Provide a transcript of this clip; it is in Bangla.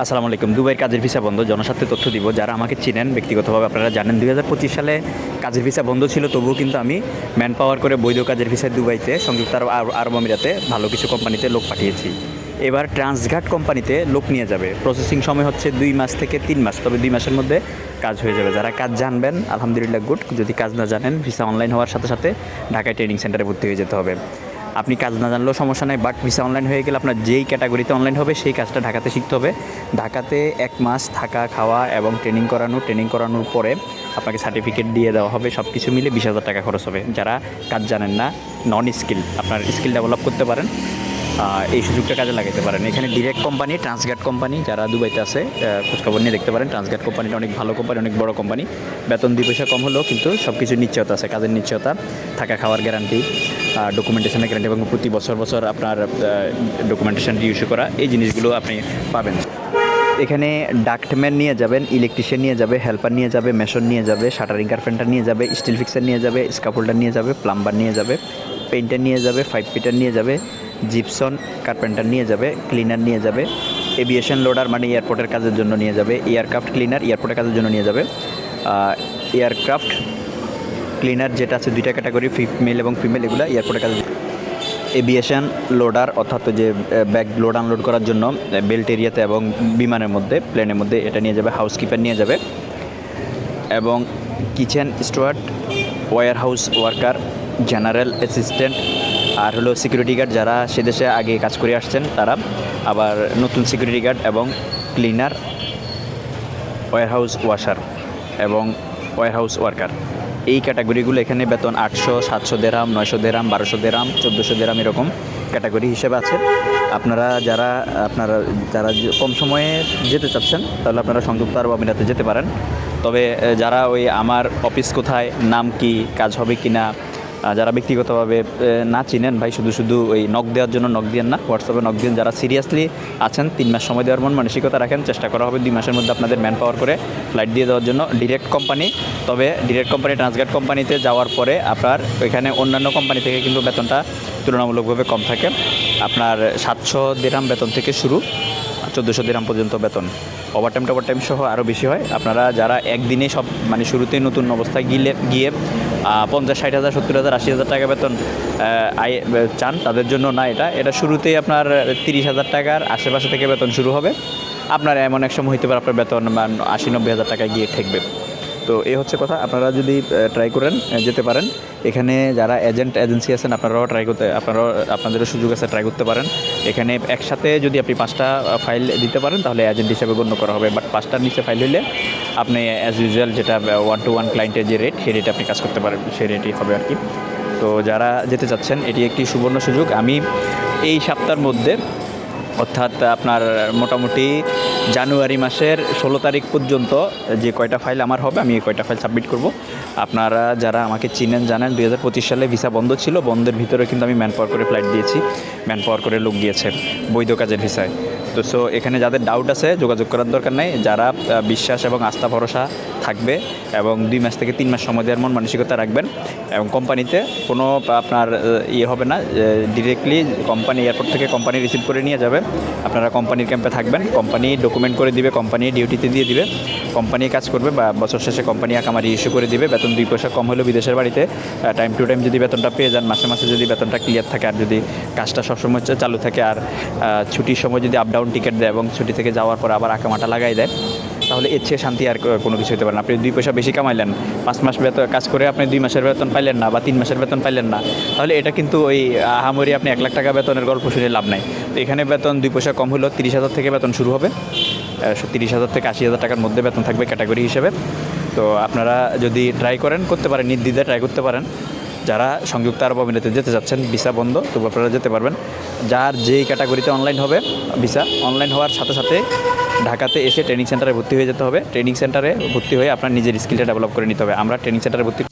আসসালামু আলাইকুম। দুবাইয়ের কাজের ভিসা বন্ধ, জনস্বার্থে তথ্য দিব। যারা আমাকে চিনেন ব্যক্তিগতভাবে আপনারা জানেন, দুই হাজার পঁচিশ সালে কাজের ভিসা বন্ধ ছিল, তবুও কিন্তু আমি ম্যান পাওয়ার করে বৈধ কাজের ভিসায় দুবাইতে, সংযুক্ত আরব, আরব- আরব আমিরাতে ভালো কিছু কোম্পানিতে লোক পাঠিয়েছি। এবার ট্রান্সঘাট কোম্পানিতে লোক নিয়ে যাবে। প্রসেসিং সময় হচ্ছে দুই মাস থেকে তিন মাস, তবে দুই মাসের মধ্যে কাজ হয়ে যাবে। যারা কাজ জানবেন, আলহামদুলিল্লাহ, গুড। যদি কাজ না জানেন, ভিসা অনলাইন হওয়ার সাথে সাথে ঢাকায় ট্রেনিং সেন্টারে ভর্তি হয়ে যেতে হবে। আপনি কাজ না জানলেও সমস্যা নাই বাট ভিসা অনলাইন হয়ে গেলে আপনার যেই ক্যাটাগরিতে অনলাইন হবে, সেই কাজটা ঢাকাতে শিখতে হবে। ঢাকাতে এক মাস থাকা, খাওয়া এবং ট্রেনিং করানো ট্রেনিং করানোর পরে আপনাকে সার্টিফিকেট দিয়ে দেওয়া হবে সব কিছু মিলে বিশ হাজার টাকা খরচ হবে। যারা কাজ জানেন না নন স্কিল আপনার স্কিল ডেভেলপ করতে পারেন এই সুযোগটা কাজে লাগাতে পারেন। এখানে ডিরেক্ট কোম্পানি ট্রান্সগার্ড কোম্পানি যারা দুবাইতে আছে খোঁজখবর নিয়ে দেখতে পারেন। ট্রান্সগার্ড কোম্পানিটা অনেক ভালো কোম্পানি অনেক বড় কোম্পানি বেতন দুই পয়সা কম হলেও কিন্তু সব কিছু নিশ্চয়তা আছে, কাজের নিশ্চয়তা থাকা খাওয়ার গ্যারান্টি ডকুমেন্টেশনের গ্যারান্টি এবং প্রতি বছর বছর আপনার ডকুমেন্টেশন ইস্যু করা এই জিনিসগুলো আপনি পাবেন এখানে ডাক্টম্যান নিয়ে যাবেন ইলেকট্রিশিয়ান নিয়ে যাবে হেল্পার নিয়ে যাবে মেশন নিয়ে যাবে শাটারিং কার্পেন্টার নিয়ে যাবে স্টিল ফিক্সার নিয়ে যাবে স্কাফোল্ডার নিয়ে যাবে প্লাম্বার নিয়ে যাবে পেইন্টার নিয়ে যাবে ফাইভ পিটার নিয়ে যাবে জিপসন কার্পেন্টার নিয়ে যাবে ক্লিনার নিয়ে যাবে এভিয়েশন লোডার মানে এয়ারপোর্টের কাজের জন্য নিয়ে যাবে এয়ারক্রাফট ক্লিনার এয়ারপোর্টের কাজের জন্য নিয়ে যাবে এয়ারক্রাফট ক্লিনার যেটা আছে দুইটা ক্যাটাগরি মেল এবং ফিমেল এগুলো এয়ারপোর্টের কাজে এভিয়েশন লোডার অর্থাৎ যে ব্যাগ লোড আনলোড করার জন্য বেল্ট এরিয়াতে এবং বিমানের মধ্যে প্লেনের মধ্যে এটা নিয়ে যাবে হাউসকিপার নিয়ে যাবে। এবং kitchen steward warehouse worker general assistant আর হলো সিকিউরিটি গার্ড যারা সে দেশে আগে কাজ করে আসছেন, তারা আবার নতুন সিকিউরিটি গার্ড এবং ক্লিনার ওয়ার হাউস ওয়াশার এবং ওয়ার হাউস ওয়ার্কার এই ক্যাটাগরিগুলো এখানে বেতন আটশো, সাতশো দেরাম, নয়শো দেরাম, বারোশো দেরাম, চোদ্দোশো দেরাম এরকম ক্যাটাগরি হিসেবে আছে। আপনারা যারা আপনারা যারা কম সময়ে যেতে চাচ্ছেন, তাহলে আপনারা সংযুক্ত আরব আমিরাতে যেতে পারেন। তবে যারা ওই আমার অফিস কোথায়, নাম কি, কাজ হবে কি না যারা ব্যক্তিগতভাবে না চিনেন, ভাই, শুধু শুধু ওই নক দেওয়ার জন্য নক দিয়েন না, হোয়াটসঅ্যাপে নক দিন যারা সিরিয়াসলি আছেন, তিন মাস সময় দেওয়ার মন মানসিকতা রাখেন, চেষ্টা করা হবে দুই মাসের মধ্যে আপনাদের ম্যান পাওয়ার করে ফ্লাইট দিয়ে দেওয়ার জন্য। ডিরেক্ট কোম্পানি তবে ডিরেক্ট কোম্পানি ট্রান্সগার্ড কোম্পানিতে যাওয়ার পরে আপনার ওইখানে অন্যান্য কোম্পানি থেকে কিন্তু বেতনটা তুলনামূলকভাবে কম থাকে। আপনার সাতশো দিরাম বেতন থেকে শুরু, চোদ্দোশো দিরাম পর্যন্ত বেতন। ওভারটাইম টোভারটাইম সহ আরও বেশি হয়। আপনারা যারা একদিনে সব মানে শুরুতেই নতুন অবস্থায় গিয়ে গিয়ে পঞ্চাশ, ষাট হাজার, সত্তর হাজার, আশি হাজার টাকা বেতন আয় চান। তাদের জন্য না এটা। এটা শুরুতেই আপনার তিরিশ হাজার টাকার আশেপাশে থেকে বেতন শুরু হবে। আপনার এমন এক সময় হইতে পারে আপনার বেতন আশি, নব্বই হাজার টাকায় গিয়ে ঠেকবে। তো এই হচ্ছে কথা। আপনারা যদি ট্রাই করেন যেতে পারেন। এখানে যারা এজেন্ট এজেন্সি আছেন, আপনারাও ট্রাই করতে, আপনারাও, আপনাদেরও সুযোগ আছে ট্রাই করতে পারেন। এখানে একসাথে যদি আপনি পাঁচটা ফাইল দিতে পারেন, তাহলে এজেন্ট হিসেবে গণ্য করা হবে। বাট পাঁচটার নিচে ফাইল হইলে আপনি অ্যাজ ইউজুয়াল যেটা ওয়ান টু ওয়ান ক্লায়েন্টের যে রেট সেই রেটে আপনি কাজ করতে পারেন, সেই রেটই হবে আর কি। তো যারা যেতে চাচ্ছেন, এটি একটি সুবর্ণ সুযোগ। আমি এই সপ্তাহের মধ্যে, অর্থাৎ আপনার মোটামুটি জানুয়ারি মাসের ষোলো তারিখ পর্যন্ত যে কয়টা ফাইল আমার হবে, আমি এই কয়টা ফাইল সাবমিট করব। আপনারা যারা আমাকে চিনেন, জানেন, দুই হাজার পঁচিশ সালে ভিসা বন্ধ ছিল। বন্ধের ভিতরে কিন্তু আমি ম্যান পাওয়ার করে ফ্লাইট দিয়েছি। ম্যান পাওয়ার করে লোক গিয়েছে বৈধ কাজের ভিসায় তো সো এখানে যাদের ডাউট আছে, যোগাযোগ করার দরকার নেই। যারা বিশ্বাস এবং আস্থা, ভরসা থাকবে এবং দুই মাস থেকে তিন মাস সময় দেওয়ার মন মানসিকতা রাখবেন এবং কোম্পানিতে কোনো আপনার ইয়ে হবে না ডিরেক্টলি কোম্পানি এয়ারপোর্ট থেকে কোম্পানি রিসিভ করে নিয়ে যাবে। আপনারা কোম্পানির ক্যাম্পে থাকবেন। কোম্পানি ডকুমেন্ট করে দিবে, কোম্পানি ডিউটিতে দিয়ে দিবে। কোম্পানি কাজ করবে বা বছর শেষে কোম্পানি আকামারি ইস্যু করে দিবে। বেতন দুই পয়সা কম হলেও বিদেশের বাড়িতে টাইম টু টাইম যদি বেতনটা পেয়ে যান, মাসে মাসে যদি বেতনটা ক্লিয়ার থাকে আর যদি কাজটা সবসময় চালু থাকে আর ছুটির সময় যদি আপ ডাউন টিকিট দেয় এবং ছুটি থেকে যাওয়ার পর আবার আকামাটা লাগাই দেয়, তাহলে এর চেয়ে শান্তি আর কোনো কিছু হতে পারে না। আপনি দুই পয়সা বেশি কামাইলেন, পাঁচ মাস বেতন কাজ করে আপনি দুই মাসের বেতন পাইলেন না বা তিন মাসের বেতন পাইলেন না, তাহলে এটা কিন্তু ওই আহামরি আপনি এক লাখ টাকা বেতনের গল্প শুনে লাভ নাই। তো এখানে বেতন দুই পয়সা কম হলেও তিরিশ হাজার থেকে বেতন শুরু হবে। তিরিশ হাজার থেকে আশি হাজার টাকার মধ্যে বেতন থাকবে ক্যাটাগরি হিসেবে। তো আপনারা যদি ট্রাই করেন, করতে পারেন, নির্দ্বিধায় ট্রাই করতে পারেন। যারা সংযুক্ত আরব আমিরাতে যেতে চাচ্ছেন ভিসা বন্ধ, তো আপনারা যেতে পারবেন। যার যেই ক্যাটাগরিতে অনলাইন হবে, ভিসা অনলাইন হওয়ার সাথে সাথে ঢাকাতে এসে ট্রেনিং সেন্টারে ভর্তি হয়ে যেতে হবে। ট্রেনিং সেন্টারে ভর্তি হয়ে আপনার নিজের স্কিলটা ডেভেলপ করে নিতে হবে। আমরা ট্রেনিং সেন্টারে ভর্তি